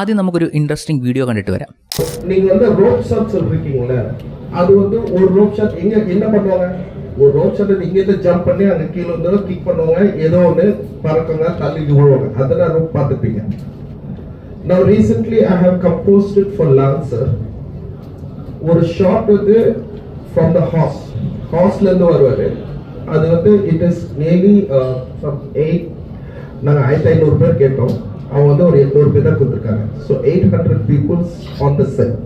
ആദ്യം നമുക്കൊരു interesting video കണ്ടിട്ട് വരാം நீங்க வந்து ரோப் ஷாட் சொல்றீங்கல்ல அது வந்து ஒரு ரோப் ஷாட் எங்க என்ன பண்ணுவாங்க ஒரு ரோப் ஷாட் இங்க இருந்து ஜம்ப் பண்ணி அங்க கீழ வந்து கிக் பண்ணுவாங்க ஏதோ ஒண்ணு பறக்குங்க தள்ளி விழுவாங்க அதெல்லாம் ரோப் பார்த்துப்பீங்க Now recently I have composed it for Lancer ஒரு ஷாட் வந்து ஃப்ரம் த ஹார்ஸ் ஹார்ஸ்ல இருந்து வருவாரு அது வந்து it is nearly from eight நாங்கள் ஆயிரத்தி ஐநூறு பேர் கேட்டோம் அவங்க வந்து ஒரு எண்பது பேர் தான் கொடுத்துருக்காங்க. So eight hundred peoples on the set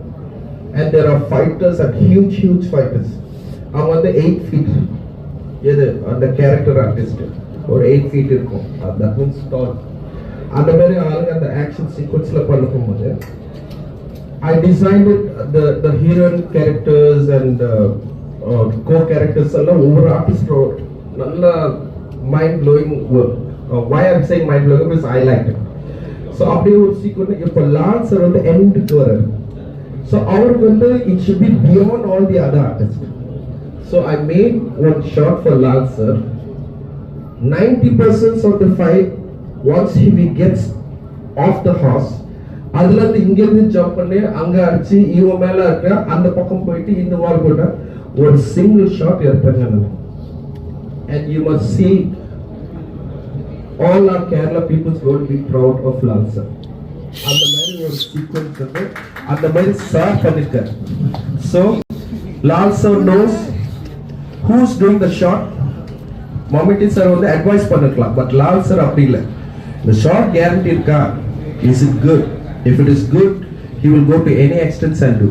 and there are fighters and huge huge fighters அவங்க வந்து எயிட் ஃபீட் எது? அந்த கேரக்டர் ஆர்டிஸ்ட் ஒரு எயிட் ஃபீட் இருக்கும். தட் மீன்ஸ் டால் அந்த மாதிரி ஆளுங்க அந்த ஆக்ஷன் சீக்வன்ஸில் பண்ணும்போது ஐ designed the the the heroine characters and uh, uh எல்லாம் ஒவ்வொரு ஆர்டிஸ்ட் நல்ல mind blowing why I'm saying mind blowing because I like it so அப்படியே ஒரு சீக்வன்ஸ் இப்போ லான்சர் வந்து எண்டுக்கு வராரு ஸோ அவருக்கு வந்து it should be beyond all the other artist so I made one short for Lancer 90% of fight once he we gets off the horse அதுல இருந்து இங்க இருந்து ஜம்ப் பண்ணி அங்க அடிச்சு இவன் மேல இருக்க அந்த பக்கம் போயிட்டு இந்த வால் போட்ட ஒரு சிங்கிள் ஷாட் எடுத்தாங்க and you must see all our Kerala people's going to be proud of Lancer அந்த மாதிரி ஒரு சீக்வன்ஸ் வந்து அந்த மாதிரி சார் பண்ணிருக்காரு so Lancer knows who's doing the shot Mammootty sir வந்து அட்வைஸ் பண்ணிருக்கலாம் பட் லால் சார் அப்படி இல்லை இந்த ஷார்ட் கேரண்டி இருக்கா is it good if it is good he will go to any extents and do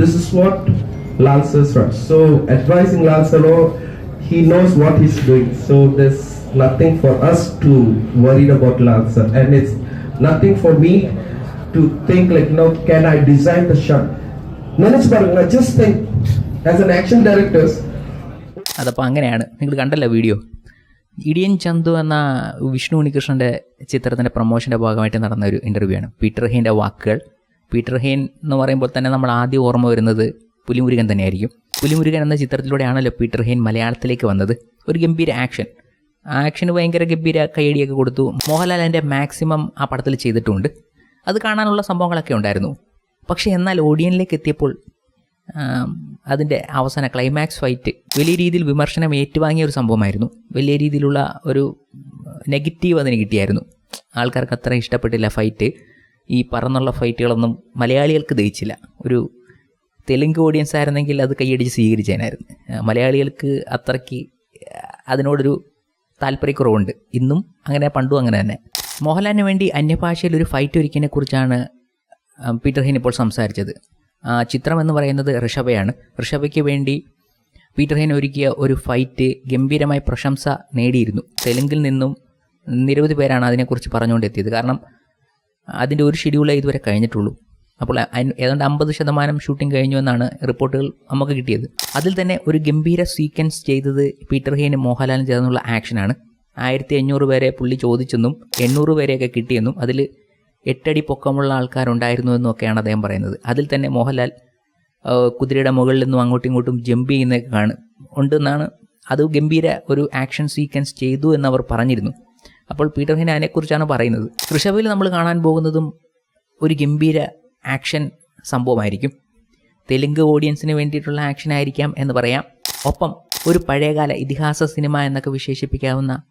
this is what Lal sir shot so advising Lal sorrow he knows what he's doing so there's nothing for us to worry about Lancer. and it's nothing for me to think like you can I design the shot? മനസ്സ് പറയുന്നത് just think as an action directors അതപ്പോൾ അങ്ങനെയാണ്. നിങ്ങൾ കണ്ടല്ലോ video ഇടിയൻ ചന്തു എന്ന വിഷ്ണു ഉണ്ണികൃഷ്ണന്റെ ചിത്രത്തിന്റെ പ്രൊമോഷന്റെ ഭാഗമായിട്ട് നടന്ന ഒരു ഇന്റർവ്യൂ ആണ്. പീറ്റർ ഹെയിന്റെ വാക്കുകൾ. പീറ്റർ ഹെയിൻ എന്ന് പറയുമ്പോൾ തന്നെ നമ്മൾ ആദ്യം ഓർമ്മ വരുന്നത് പുലിമുരുകൻ തന്നെയായിരിക്കും. പുലിമുരുകൻ എന്ന ചിത്രത്തിലൂടെയാണല്ലോ പീറ്റർ ഹെയിൻ മലയാളത്തിലേക്ക് വന്നത്. ഒരു ഗംഭീര ആക്ഷൻ ആക്ഷന് ഭയങ്കര ഗംഭീര കൈയടിയൊക്കെ കൊടുത്തു. മോഹൻലാൽ എന്റെ മാക്സിമം ആ പടത്തിൽ ചെയ്തിട്ടുണ്ട്. അത് കാണാനുള്ള സംഭവങ്ങളൊക്കെ ഉണ്ടായിരുന്നു. പക്ഷേ എന്നാൽ ഓഡിയനിലേക്ക് എത്തിയപ്പോൾ അതിന്റെ അവസാന ക്ലൈമാക്സ് ഫൈറ്റ് വലിയ രീതിയിൽ വിമർശനം ഏറ്റുവാങ്ങിയ ഒരു സംഭവമായിരുന്നു. വലിയ രീതിയിലുള്ള ഒരു നെഗറ്റീവ് അതിന് കിട്ടിയായിരുന്നു. ആൾക്കാർക്ക് അത്ര ഇഷ്ടപ്പെട്ടില്ല ഫൈറ്റ് ഈ പറന്നുള്ള ഫൈറ്റുകളൊന്നും മലയാളികൾക്ക് ദഹിച്ചില്ല. ഒരു തെലുങ്ക് ഓഡിയൻസ് ആയിരുന്നെങ്കിൽ അത് കൈയടിച്ച് സ്വീകരിച്ചേനായിരുന്നു. മലയാളികൾക്ക് അത്രയ്ക്ക് അതിനോടൊരു താല്പര്യക്കുറവുണ്ട്. ഇന്നും അങ്ങനെ പണ്ടും അങ്ങനെ തന്നെ. മോഹൻലാലിന് വേണ്ടി അന്യഭാഷയിൽ ഒരു ഫൈറ്റ് ഒരുക്കിനെ കുറിച്ചാണ് പീറ്റർ ഹെയിൻ ഇപ്പോൾ സംസാരിച്ചത്. ചിത്രം എന്ന് പറയുന്നത് ഋഷഭയാണ്. ഋഷഭയ്ക്ക് വേണ്ടി പീറ്റർ ഹെയിൻ ഒരുക്കിയ ഒരു ഫൈറ്റ് ഗംഭീരമായ പ്രശംസ നേടിയിരുന്നു. തെലുങ്കിൽ നിന്നും നിരവധി പേരാണ് അതിനെക്കുറിച്ച് പറഞ്ഞുകൊണ്ടെത്തിയത്. കാരണം അതിന്റെ ഒരു ഷെഡ്യൂളേ ഇതുവരെ കഴിഞ്ഞിട്ടുള്ളൂ. അപ്പോൾ ഏതാണ്ട് അമ്പത് ശതമാനം ഷൂട്ടിംഗ് കഴിഞ്ഞു എന്നാണ് റിപ്പോർട്ടുകൾ നമുക്ക് കിട്ടിയത്. അതിൽ തന്നെ ഒരു ഗംഭീര സീക്വൻസ് ചെയ്തത് പീറ്റർ ഹെയ്നും മോഹൻലാലും ചേർന്നുള്ള ആക്ഷനാണ് ആയിരത്തി അഞ്ഞൂറ് പേരെ പുള്ളി ചോദിച്ചെന്നും എണ്ണൂറ് പേരെയൊക്കെ കിട്ടിയെന്നും അതിൽ എട്ടടി പൊക്കമുള്ള ആൾക്കാരുണ്ടായിരുന്നു എന്നൊക്കെയാണ് അദ്ദേഹം പറയുന്നത്. അതിൽ തന്നെ മോഹൻലാൽ കുതിരയുടെ മുകളിൽ നിന്നും അങ്ങോട്ടും ഇങ്ങോട്ടും ജമ്പ് ചെയ്യുന്നതൊക്കെ കാണും. ഉണ്ടെന്നാണ് അത് ഗംഭീര ഒരു ആക്ഷൻ സീക്വൻസ് ചെയ്തു എന്നവർ പറഞ്ഞിരുന്നു. അപ്പോൾ പീറ്റർ ഹെൻ അതിനെക്കുറിച്ചാണ് പറയുന്നത്. ഋഷഭയിൽ നമ്മൾ കാണാൻ പോകുന്നതും ഒരു ഗംഭീര ആക്ഷൻ സംഭവമായിരിക്കും. തെലുങ്ക് ഓഡിയൻസിന് വേണ്ടിയിട്ടുള്ള ആക്ഷൻ ആയിരിക്കാം എന്ന് പറയാം. ഒപ്പം ഒരു പഴയകാല ഇതിഹാസ സിനിമ എന്നൊക്കെ വിശേഷിപ്പിക്കാവുന്ന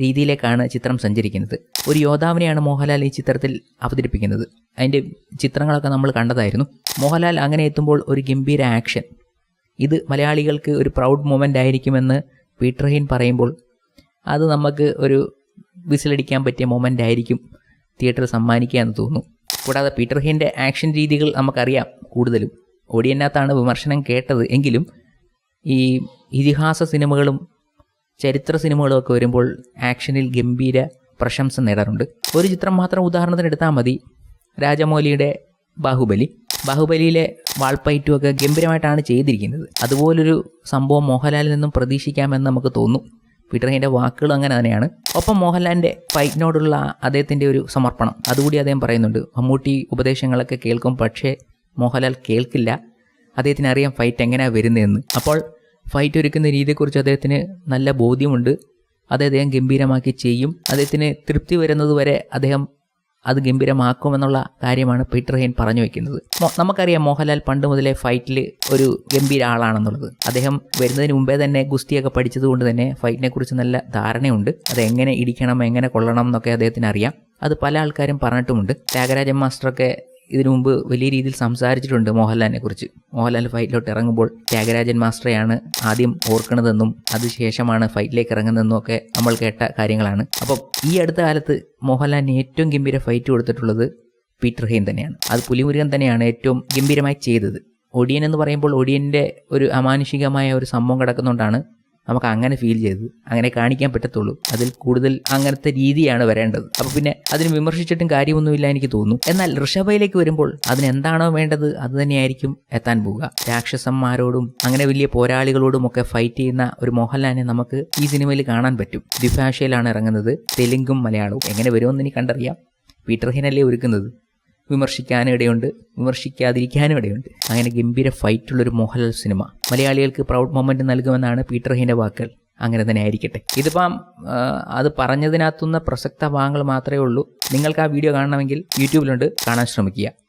രീതിയിലേക്കാണ് ചിത്രം സഞ്ചരിക്കുന്നത്. ഒരു യോദ്ധാവിനെയാണ് മോഹൻലാൽ ഈ ചിത്രത്തിൽ അവതരിപ്പിക്കുന്നത്. അതിന്റെ ചിത്രങ്ങളൊക്കെ നമ്മൾ കണ്ടതായിരുന്നു. മോഹൻലാൽ അങ്ങനെ എത്തുമ്പോൾ ഒരു ഗംഭീര ആക്ഷൻ. ഇത് മലയാളികൾക്ക് ഒരു പ്രൗഡ് മൊമെന്റ് ആയിരിക്കുമെന്ന് പീറ്റർ ഹെയിൻ പറയുമ്പോൾ അത് നമുക്ക് ഒരു വിസിലടിക്കാൻ പറ്റിയ മൊമെന്റ് ആയിരിക്കും തിയേറ്റർ സമ്മാനിക്കുക എന്ന് തോന്നുന്നു. കൂടാതെ പീറ്റർ ഹീന്റെ ആക്ഷൻ രീതികൾ നമുക്കറിയാം കൂടുതലും. ഓടിയനകത്താണ് വിമർശനം കേട്ടത്. എങ്കിലും ഈ ഇതിഹാസ സിനിമകളും ചരിത്ര സിനിമകളും ഒക്കെ വരുമ്പോൾ ആക്ഷനിൽ ഗംഭീര പ്രശംസ നേടാറുണ്ട്. ഒരു ചിത്രം മാത്രം ഉദാഹരണത്തിന് എടുത്താൽ മതി. രാജമൗലിയുടെ ബാഹുബലി. ബാഹുബലിയിലെ വാൾപ്പയറ്റുമൊക്കെ ഗംഭീരമായിട്ടാണ് ചെയ്തിരിക്കുന്നത്. അതുപോലൊരു സംഭവം മോഹൻലാലിൽ നിന്നും പ്രതീക്ഷിക്കാമെന്ന് നമുക്ക് തോന്നും. പീറ്റർ വാക്കുകൾ അങ്ങനെ തന്നെയാണ്. ഒപ്പം മോഹൻലാലിന്റെ ഫൈറ്റിനോടുള്ള അദ്ദേഹത്തിന്റെ ഒരു സമർപ്പണം. അതുകൂടി അദ്ദേഹം പറയുന്നുണ്ട്. മമ്മൂട്ടി ഉപദേശങ്ങളൊക്കെ കേൾക്കും പക്ഷേ മോഹൻലാൽ കേൾക്കില്ല. അദ്ദേഹത്തിന് അറിയാം ഫൈറ്റ് എങ്ങനെയാണ് വരുന്നതെന്ന്. അപ്പോൾ ഫൈറ്റ് ഒരുക്കുന്ന രീതിയെക്കുറിച്ച് അദ്ദേഹത്തിന് നല്ല ബോധ്യമുണ്ട്. അത് അദ്ദേഹം ഗംഭീരമാക്കി ചെയ്യും. അദ്ദേഹത്തിന് തൃപ്തി വരുന്നതുവരെ അദ്ദേഹം അത് ഗംഭീരമാക്കുമെന്നുള്ള കാര്യമാണ് പീറ്റർ ഹെയിൻ പറഞ്ഞു വെക്കുന്നത്. നമുക്കറിയാം മോഹൻലാൽ പണ്ട് മുതലേ ഫൈറ്റിൽ ഒരു ഗംഭീര ആളാണെന്നുള്ളത് അദ്ദേഹം വരുന്നതിന് മുമ്പേ തന്നെ ഗുസ്തിയൊക്കെ പഠിച്ചതുകൊണ്ട് തന്നെ ഫൈറ്റിനെ കുറിച്ച് നല്ല ധാരണയുണ്ട്. അത് എങ്ങനെ ഇടിക്കണം എങ്ങനെ കൊള്ളണം എന്നൊക്കെ അദ്ദേഹത്തിന് അറിയാം അത് പല ആൾക്കാരും പറഞ്ഞിട്ടുമുണ്ട്. ത്യാഗരാജൻ മാസ്റ്ററൊക്കെ ഇതിനു മുമ്പ് വലിയ രീതിയിൽ സംസാരിച്ചിട്ടുണ്ട് മോഹൻലാലിനെ കുറിച്ച്. മോഹൻലാൽ ഫൈറ്റിലോട്ട് ഇറങ്ങുമ്പോൾ ത്യാഗരാജൻ മാസ്റ്ററെയാണ് ആദ്യം ഓർക്കണതെന്നും അതിനുശേഷമാണ് ഫൈറ്റിലേക്ക് ഇറങ്ങുന്നതെന്നും ഒക്കെ നമ്മൾ കേട്ട കാര്യങ്ങളാണ്. അപ്പം ഈ അടുത്ത കാലത്ത് മോഹൻലാലിന് ഏറ്റവും ഗംഭീര ഫൈറ്റ് കൊടുത്തിട്ടുള്ളത് പീറ്റർ ഹെയിൻ തന്നെയാണ്. അത് പുലിമുരുകൻ തന്നെയാണ് ഏറ്റവും ഗംഭീരമായി ചെയ്തത്. ഒടിയൻ എന്ന് പറയുമ്പോൾ ഒടിയന്റെ ഒരു അമാനുഷികമായ ഒരു സംഭവം കിടക്കുന്നതുകൊണ്ടാണ് നമുക്ക് അങ്ങനെ ഫീൽ ചെയ്ത് അങ്ങനെ കാണിക്കാൻ പറ്റത്തുള്ളൂ. അതിൽ കൂടുതൽ അങ്ങനത്തെ രീതിയാണ് വരേണ്ടത്. അപ്പോൾ പിന്നെ അതിന് വിമർശിച്ചിട്ടും കാര്യമൊന്നുമില്ല എനിക്ക് തോന്നുന്നു. എന്നാൽ ഋഷഭയിലേക്ക് വരുമ്പോൾ അതിന് എന്താണോ വേണ്ടത് അത് തന്നെയായിരിക്കും എത്താൻ പോവുക. രാക്ഷസന്മാരോടും അങ്ങനെ വലിയ പോരാളികളോടും ഒക്കെ ഫൈറ്റ് ചെയ്യുന്ന ഒരു മോഹൻലാലിനെ നമുക്ക് ഈ സിനിമയിൽ കാണാൻ പറ്റും. ദ്വിഭാഷയിലാണ് ഇറങ്ങുന്നത് തെലുങ്കും മലയാളവും. എങ്ങനെ വരുമെന്ന് ഇനി കണ്ടറിയാം. പീറ്റർ ഹീനല്ലേ ഒരുക്കുന്നത്? വിമർശിക്കാനും ഇടയുണ്ട്. വിമർശിക്കാതിരിക്കാനും ഇടയുണ്ട്. അങ്ങനെ ഗംഭീര ഫൈറ്റുള്ളൊരു മോഹൻലാൽ സിനിമ. മലയാളികൾക്ക് പ്രൗഡ് മൊമെന്റ് നൽകുമെന്നാണ് പീറ്റർ ഹീന്റെ വാക്കുകൾ. അങ്ങനെ തന്നെ ആയിരിക്കട്ടെ. ഇതിപ്പം അത് പറഞ്ഞതിനകത്തുനിന്ന് പ്രസക്ത ഭാഗങ്ങൾ മാത്രമേ ഉള്ളൂ. നിങ്ങൾക്ക് ആ വീഡിയോ കാണണമെങ്കിൽ യൂട്യൂബിലുണ്ട്. കാണാൻ ശ്രമിക്കുക.